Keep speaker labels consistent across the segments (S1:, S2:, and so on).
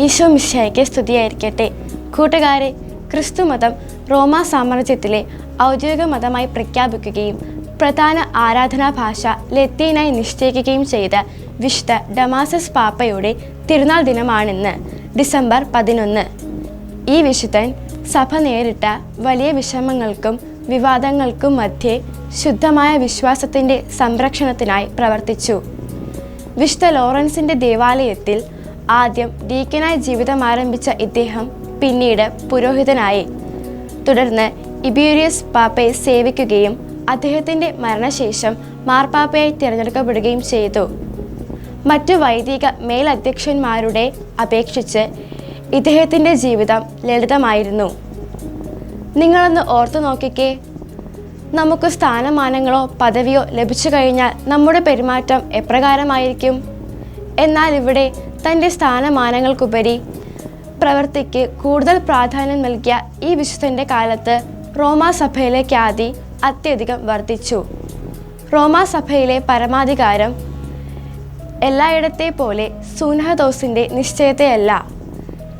S1: ഈശോ മിശിഹായ്ക്ക് സ്തുതിയായിരിക്കട്ടെ. കൂട്ടുകാരെ ക്രിസ്തു മതം റോമാ സാമ്രാജ്യത്തിലെ ഔദ്യോഗിക മതമായി പ്രഖ്യാപിക്കുകയും പ്രധാന ആരാധനാ ഭാഷ ലത്തീനായി നിശ്ചയിക്കുകയും ചെയ്ത വിശുദ്ധ ഡമാസസ് പാപ്പയുടെ തിരുനാൾ ദിനമാണിന്ന് ഡിസംബർ പതിനൊന്ന്. ഈ വിശുദ്ധൻ സഭ നേരിട്ട വലിയ വിഷമങ്ങൾക്കും വിവാദങ്ങൾക്കും മധ്യേ ശുദ്ധമായ വിശ്വാസത്തിന്റെ സംരക്ഷണത്തിനായി പ്രവർത്തിച്ചു. വിശുദ്ധ ലോറൻസിന്റെ ദേവാലയത്തിൽ ആദ്യം ഡീക്കനായി ജീവിതം ആരംഭിച്ച ഇദ്ദേഹം പിന്നീട് പുരോഹിതനായി. തുടർന്ന് ഇബിയൂരിയസ് പാപ്പയെ സേവിക്കുകയും അദ്ദേഹത്തിന്റെ മരണശേഷം മാർപ്പാപ്പയായി തിരഞ്ഞെടുക്കപ്പെടുകയും ചെയ്തു. മറ്റു വൈദിക മേലധ്യക്ഷന്മാരുടെ അപേക്ഷിച്ച് ഇദ്ദേഹത്തിന്റെ ജീവിതം ലളിതമായിരുന്നു. നിങ്ങളൊന്ന് ഓർത്തു നോക്കിക്കേ. നമുക്ക് സ്ഥാനമാനങ്ങളോ പദവിയോ ലഭിച്ചു കഴിഞ്ഞാൽ നമ്മുടെ പെരുമാറ്റം എപ്രകാരമായിരിക്കും? എന്നാൽ ഇവിടെ തന്റെ സ്ഥാനമാനങ്ങൾക്കുപരി പ്രവൃത്തിക്ക് കൂടുതൽ പ്രാധാന്യം നൽകിയ ഈ വിശുദ്ധന്റെ കാലത്ത് റോമാ സഭയിലെ ഖ്യാതി അത്യധികം വർദ്ധിച്ചു. റോമാ സഭയിലെ പരമാധികാരം എല്ലായിടത്തെ പോലെ സുനഹദോസിന്റെ നിശ്ചയത്തെയല്ല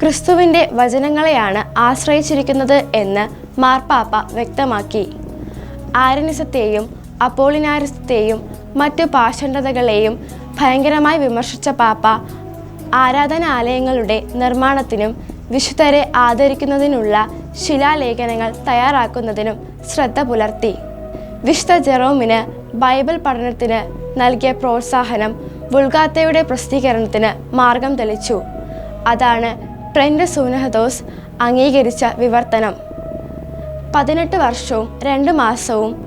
S1: ക്രിസ്തുവിന്റെ വചനങ്ങളെയാണ് ആശ്രയിച്ചിരിക്കുന്നത് എന്ന് മാർപ്പാപ്പ വ്യക്തമാക്കി. ആരനിസത്തെയും അപ്പോളിനാരിസത്തെയും മറ്റു പാഷണ്ഡതകളെയും ഭയങ്കരമായി വിമർശിച്ച പാപ്പ ആരാധനാലയങ്ങളുടെ നിർമ്മാണത്തിനും വിശുദ്ധരെ ആദരിക്കുന്നതിനുള്ള ശിലാലേഖനങ്ങൾ തയ്യാറാക്കുന്നതിനും ശ്രദ്ധ പുലർത്തി. വിശുദ്ധ ജെറോമിന് ബൈബിൾ പഠനത്തിന് നൽകിയ പ്രോത്സാഹനം വുൾഗാത്തയുടെ പ്രസിദ്ധീകരണത്തിന് മാർഗം തെളിച്ചു. അതാണ് ട്രെൻഡ് സൂനഹദോസ് അംഗീകരിച്ച വിവർത്തനം. പതിനെട്ട് വർഷവും രണ്ട് മാസവും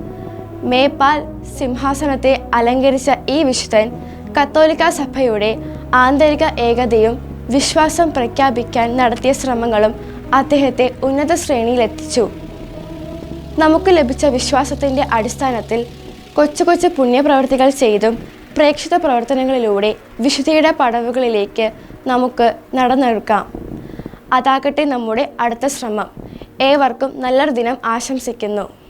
S1: മേപ്പാൽ സിംഹാസനത്തെ അലങ്കരിച്ച ഈ വിശുദ്ധൻ കത്തോലിക്ക സഭയുടെ ആന്തരിക ഏകതയും വിശ്വാസം പ്രഖ്യാപിക്കാൻ നടത്തിയ ശ്രമങ്ങളും അദ്ദേഹത്തെ ഉന്നത ശ്രേണിയിലെത്തിച്ചു. നമുക്ക് ലഭിച്ച വിശ്വാസത്തിന്റെ അടിസ്ഥാനത്തിൽ കൊച്ചു കൊച്ചു പുണ്യപ്രവർത്തികൾ ചെയ്തും പ്രേക്ഷിത പ്രവർത്തനങ്ങളിലൂടെ വിശുദ്ധിയുടെ പടവുകളിലേക്ക് നമുക്ക് നടന്നെടുക്കാം. അതാകട്ടെ നമ്മുടെ അടുത്ത ശ്രമം. ഏവർക്കും നല്ലൊരു ദിനം ആശംസിക്കുന്നു.